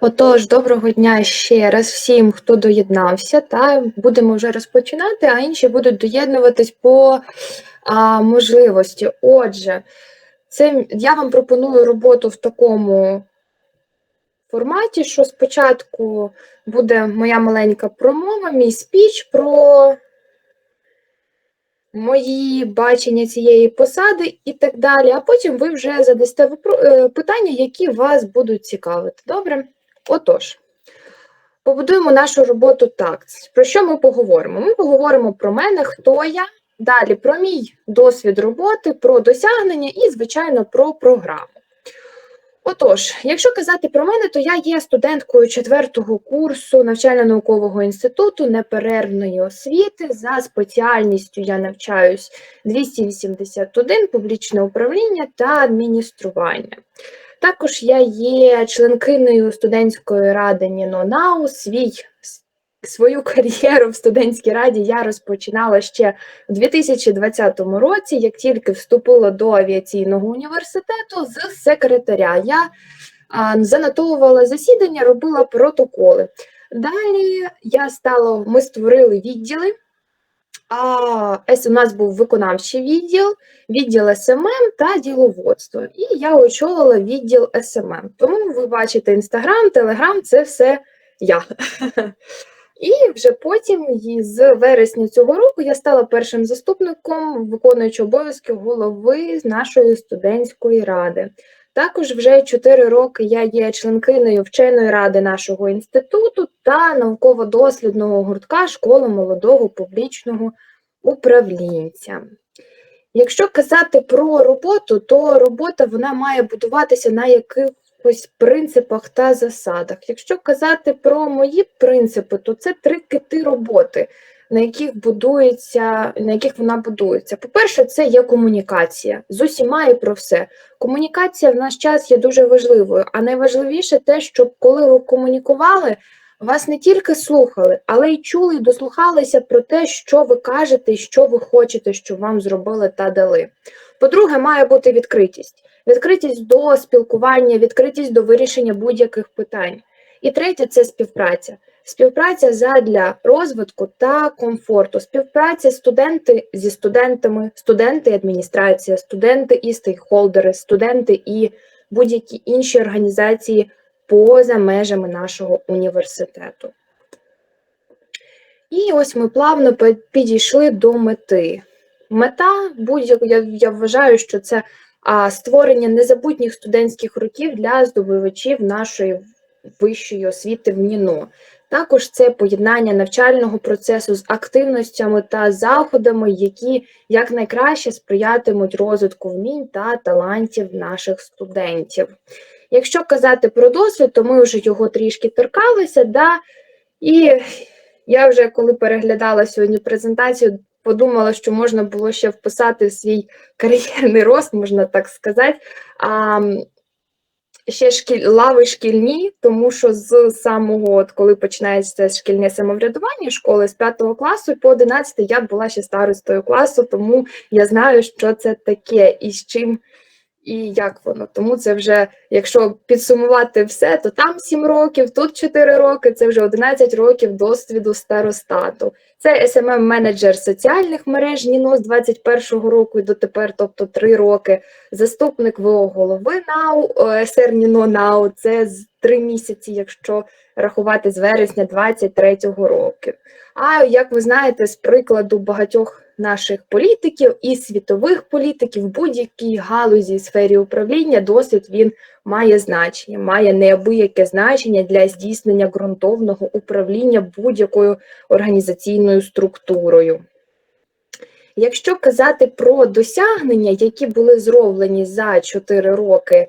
Отож, доброго дня ще раз всім, хто доєднався. Та будемо вже розпочинати, а інші будуть доєднуватись по а, можливості. Отже, це я вам пропоную роботу в такому форматі, що спочатку буде моя маленька промова, мій спіч про мої бачення цієї посади і так далі. А потім ви вже задасте е, питання, які вас будуть цікавити. Добре? Отож, побудуємо нашу роботу так. Про що ми поговоримо? Ми поговоримо про мене, хто я, далі про мій досвід роботи, про досягнення і, звичайно, про програму. Отож, якщо казати про мене, то я є студенткою четвертого курсу навчально-наукового інституту неперервної освіти. За спеціальністю я навчаюсь 281 публічне управління та адміністрування. Також я є членкиною студентської ради НІНОНАУ. Свій свою кар'єру в студентській раді я розпочинала ще у 2020 році, як тільки вступила до авіаційного університету з секретаря. Я занотовувала засідання, робила протоколи. Далі я стала, ми створили відділи. А С у нас був виконавчий відділ, відділ СММ та діловодство. І я очолила відділ СММ. Тому ви бачите Інстаграм, Телеграм це все я. І вже потім, з вересня цього року, я стала першим заступником виконуючого обов'язки голови нашої студентської ради. Також вже 4 роки я є членкиною вченої ради нашого інституту та науково-дослідного гуртка школи молодого публічного управлінця. Якщо казати про роботу, то робота вона має будуватися на якихось принципах та засадах. Якщо казати про мої принципи, то це три кити роботи, на яких будується, на яких вона будується. По-перше, це є комунікація з усіма і про все. Комунікація в наш час є дуже важливою, а найважливіше те, щоб коли ви комунікували, вас не тільки слухали, але й чули і дослухалися про те, що ви кажете що ви хочете, щоб вам зробили та дали. По-друге, має бути відкритість. Відкритість до спілкування, відкритість до вирішення будь-яких питань. І третє це співпраця. Співпраця задля розвитку та комфорту. Співпраця студенти зі студентами, студенти і адміністрація, студенти і стейкхолдери, студенти і будь-які інші організації поза межами нашого університету. І ось ми плавно підійшли до мети. Мета будь-яку, я, я вважаю, що це а, створення незабутніх студентських років для здобувачів нашої вищої освіти в НІНО. Також це поєднання навчального процесу з активностями та заходами, які якнайкраще сприятимуть розвитку вмінь та талантів наших студентів. Якщо казати про досвід, то ми вже його трішки торкалися, да? і я вже коли переглядала сьогодні презентацію, подумала, що можна було ще вписати свій кар'єрний рост, можна так сказати. Ще шкіль, лави шкільні, тому що з самого, от коли починається шкільне самоврядування школи з 5 класу по 11 я була ще старостою класу, тому я знаю, що це таке і з чим і як воно. Тому це вже, якщо підсумувати все, то там 7 років, тут 4 роки, це вже 11 років досвіду старостату. Це smm менеджер соціальних мереж НІНО з 21-го року і дотепер, тобто 3 роки. Заступник ВО голови НАУ, СР НІНО НАУ, це з 3 місяці, якщо рахувати з вересня 23-го року. А як ви знаєте, з прикладу багатьох наших політиків і світових політиків в будь-якій галузі сфері управління досвід він має значення, має неабияке значення для здійснення ґрунтовного управління будь-якою організаційною структурою. Якщо казати про досягнення, які були зроблені за 4 роки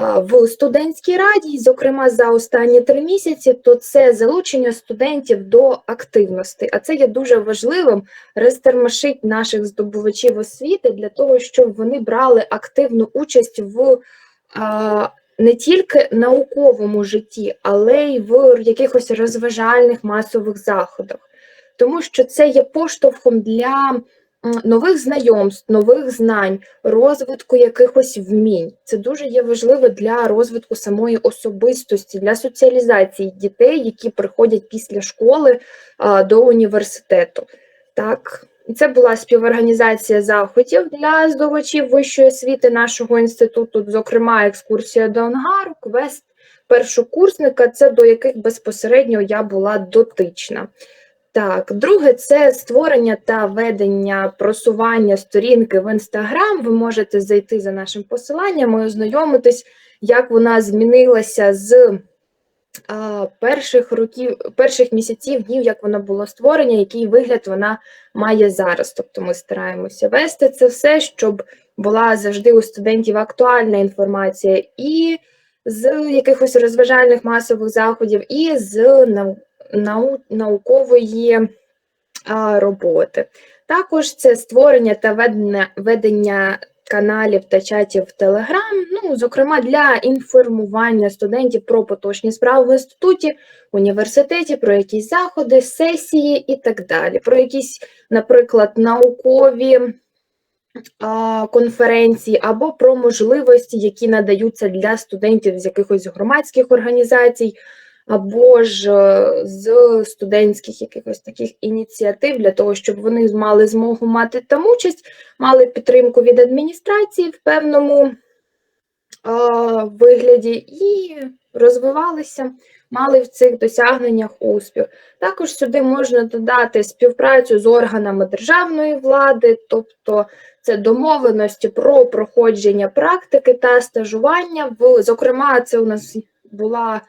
в студентській раді, зокрема за останні три місяці, то це залучення студентів до активності. А це є дуже важливим розтермашить наших здобувачів освіти для того, щоб вони брали активну участь в не тільки науковому житті, але й в якихось розважальних масових заходах, тому що це є поштовхом для нових знайомств, нових знань, розвитку якихось вмінь. Це дуже є важливо для розвитку самої особистості, для соціалізації дітей, які приходять після школи до університету. Так, і це була співорганізація заходів для здобувачів вищої освіти нашого інституту, зокрема, екскурсія до ангару, квест першокурсника, це до яких безпосередньо я була дотична. Так, друге, це створення та ведення просування сторінки в інстаграм. Ви можете зайти за нашим посиланням і ознайомитись, як вона змінилася з а, перших років, перших місяців днів, як вона була створення, який вигляд вона має зараз. Тобто ми стараємося вести це все, щоб була завжди у студентів актуальна інформація і з якихось розважальних масових заходів, і з нау, нау, наукової а, роботи. Також це створення та ведення, ведення каналів та чатів в Телеграм, ну, зокрема, для інформування студентів про поточні справи в інституті, університеті, про якісь заходи, сесії і так далі, про якісь, наприклад, наукові а, конференції або про можливості, які надаються для студентів з якихось громадських організацій, або ж е, з студентських якихось таких ініціатив, для того, щоб вони мали змогу мати там участь, мали підтримку від адміністрації в певному вигляді і розвивалися, мали в цих досягненнях успіх. Також сюди можна додати співпрацю з органами державної влади, тобто це домовленості про проходження практики та стажування. Зокрема, це у нас була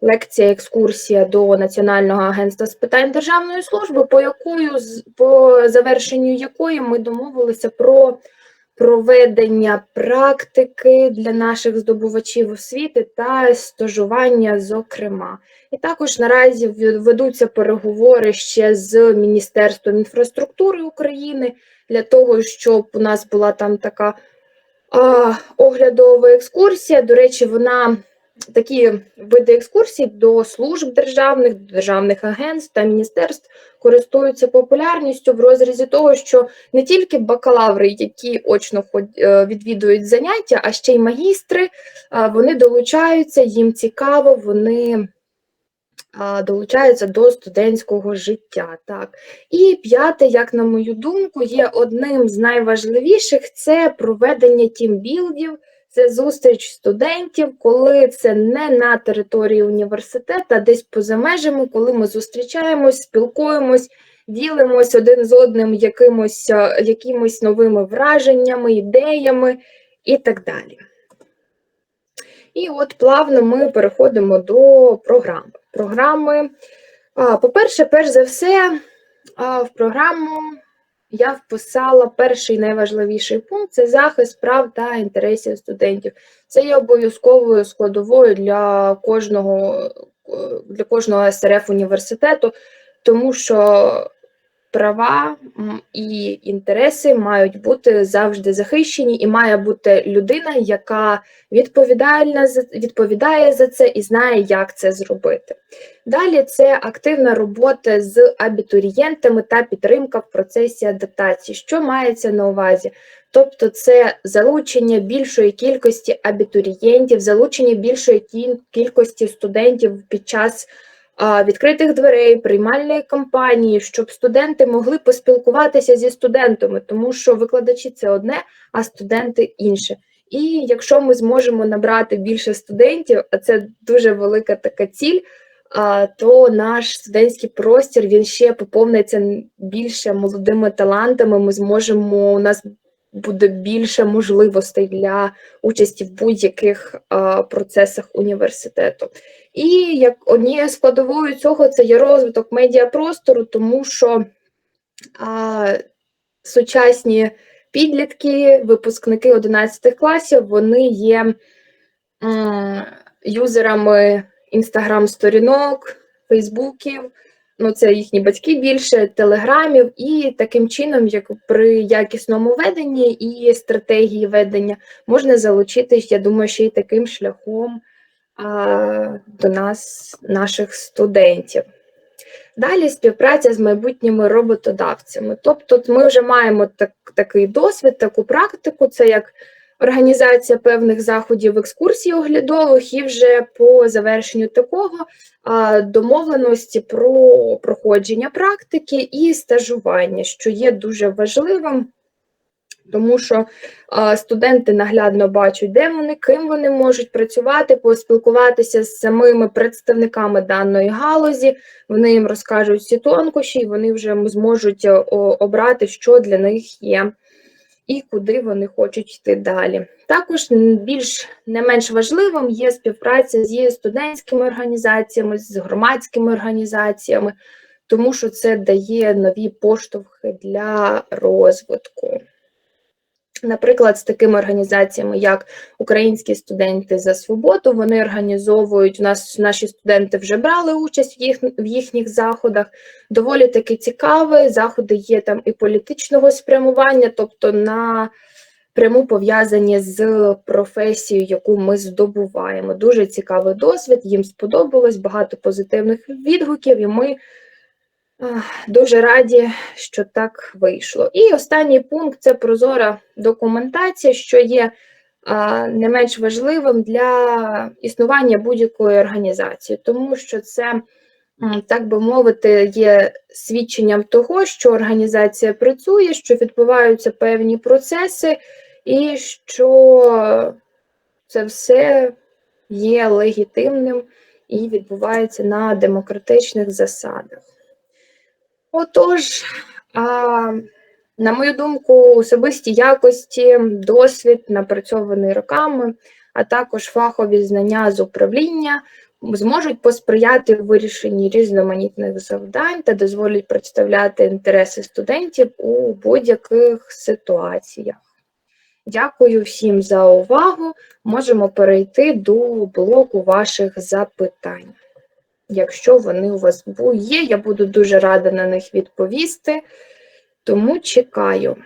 лекція, екскурсія до Національного агентства з питань державної служби, по якою по завершенню якої ми домовилися про проведення практики для наших здобувачів освіти та стажування, зокрема. І також наразі ведуться переговори ще з Міністерством інфраструктури України для того, щоб у нас була там така а, оглядова екскурсія. До речі, вона такі види екскурсій до служб державних, до державних агентств та міністерств користуються популярністю в розрізі того, що не тільки бакалаври, які очно е, відвідують заняття, а ще й магістри, вони долучаються, їм цікаво, вони долучаються до студентського життя. Так. І п'яте, як на мою думку, є одним з найважливіших це проведення тімбілдів, це зустріч студентів, коли це не на території університету, а десь поза межами, коли ми зустрічаємось, спілкуємось, ділимось один з одним якимось, якимось новими враженнями, ідеями і так далі. І от плавно ми переходимо до програми. Програми, по-перше, перш за все, в програму я вписала перший найважливіший пункт це захист прав та інтересів студентів. Це є обов'язковою складовою для кожного, е, для кожного СРФ університету, тому що права і інтереси мають бути завжди захищені, і має бути людина, яка відповідальна за відповідає за це і знає, як це зробити. Далі це активна робота з абітурієнтами та підтримка в процесі адаптації. Що мається на увазі? Тобто, це залучення більшої кількості абітурієнтів, залучення більшої кількості студентів під час відкритих дверей, приймальної кампанії, щоб студенти могли поспілкуватися зі студентами, тому що викладачі це одне, а студенти інше. І якщо ми зможемо набрати більше студентів, а це дуже велика така ціль, то наш студентський простір він ще поповниться більше молодими талантами. Ми зможемо, у нас буде більше можливостей для участі в будь-яких процесах університету. І як однією складовою цього це є розвиток медіапростору, тому що а, сучасні підлітки, випускники 11 класів, вони є м, юзерами інстаграм-сторінок, фейсбуків, ну це їхні батьки більше, телеграмів, і таким чином, як при якісному веденні і стратегії ведення, можна залучитись, я думаю, ще й таким шляхом до нас, наших студентів. Далі співпраця з майбутніми роботодавцями. Тобто, ми вже маємо так, такий досвід, таку практику, це як організація певних заходів екскурсій оглядових, і вже по завершенню такого домовленості про проходження практики і стажування, що є дуже важливим. Тому що а, студенти наглядно бачать, де вони, ким вони можуть працювати, поспілкуватися з самими представниками даної галузі, вони їм розкажуть всі тонкощі, і вони вже зможуть обрати, що для них є і куди вони хочуть йти далі. Також більш не менш важливим є співпраця зі студентськими організаціями, з громадськими організаціями, тому що це дає нові поштовхи для розвитку. Наприклад, з такими організаціями, як Українські студенти за свободу, вони організовують у нас наші студенти вже брали участь в їх в їхніх заходах. Доволі таки цікаві. Заходи є там і політичного спрямування, тобто на пряму пов'язані з професією, яку ми здобуваємо. Дуже цікавий досвід, їм сподобалось, багато позитивних відгуків, і ми Дуже раді, що так вийшло. І останній пункт це прозора документація, що є не менш важливим для існування будь-якої організації, тому що це, так би мовити, є свідченням того, що організація працює, що відбуваються певні процеси, і що це все є легітимним і відбувається на демократичних засадах. Отож, на мою думку, особисті якості, досвід, напрацьований роками, а також фахові знання з управління зможуть посприяти вирішенні різноманітних завдань та дозволять представляти інтереси студентів у будь-яких ситуаціях. Дякую всім за увагу. Можемо перейти до блоку ваших запитань. Якщо вони у вас є, я буду дуже рада на них відповісти, тому чекаю.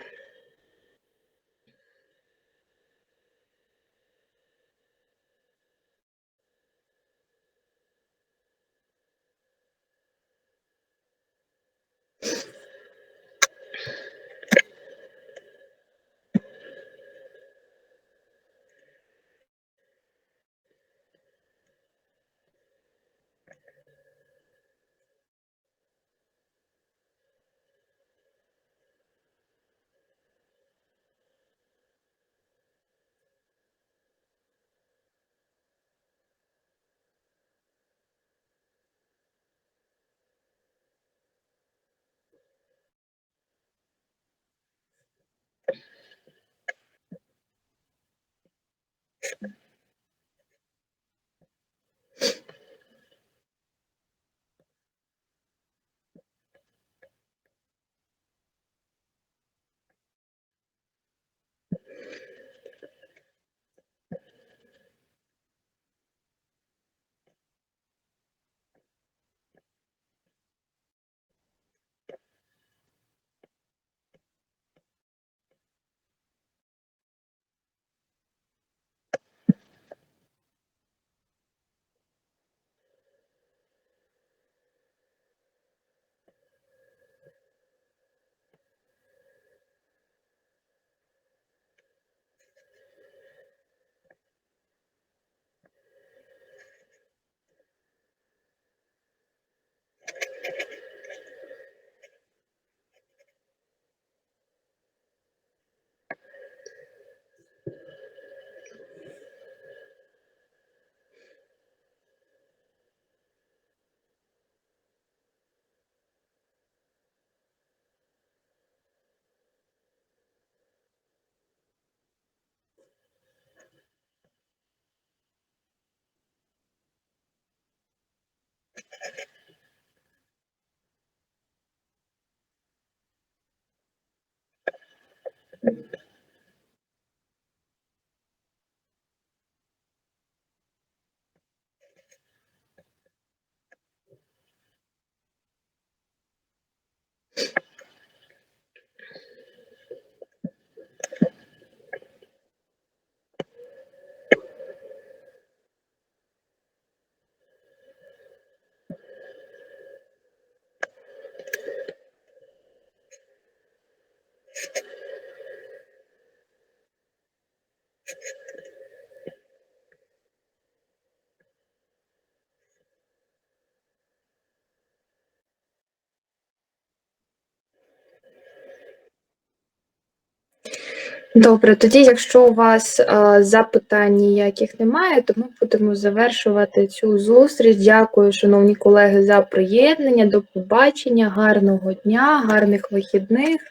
Добре, тоді, якщо у вас е, запитань ніяких немає, то ми будемо завершувати цю зустріч. Дякую, шановні колеги, за приєднання. До побачення, гарного дня, гарних вихідних.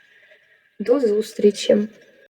До зустрічі.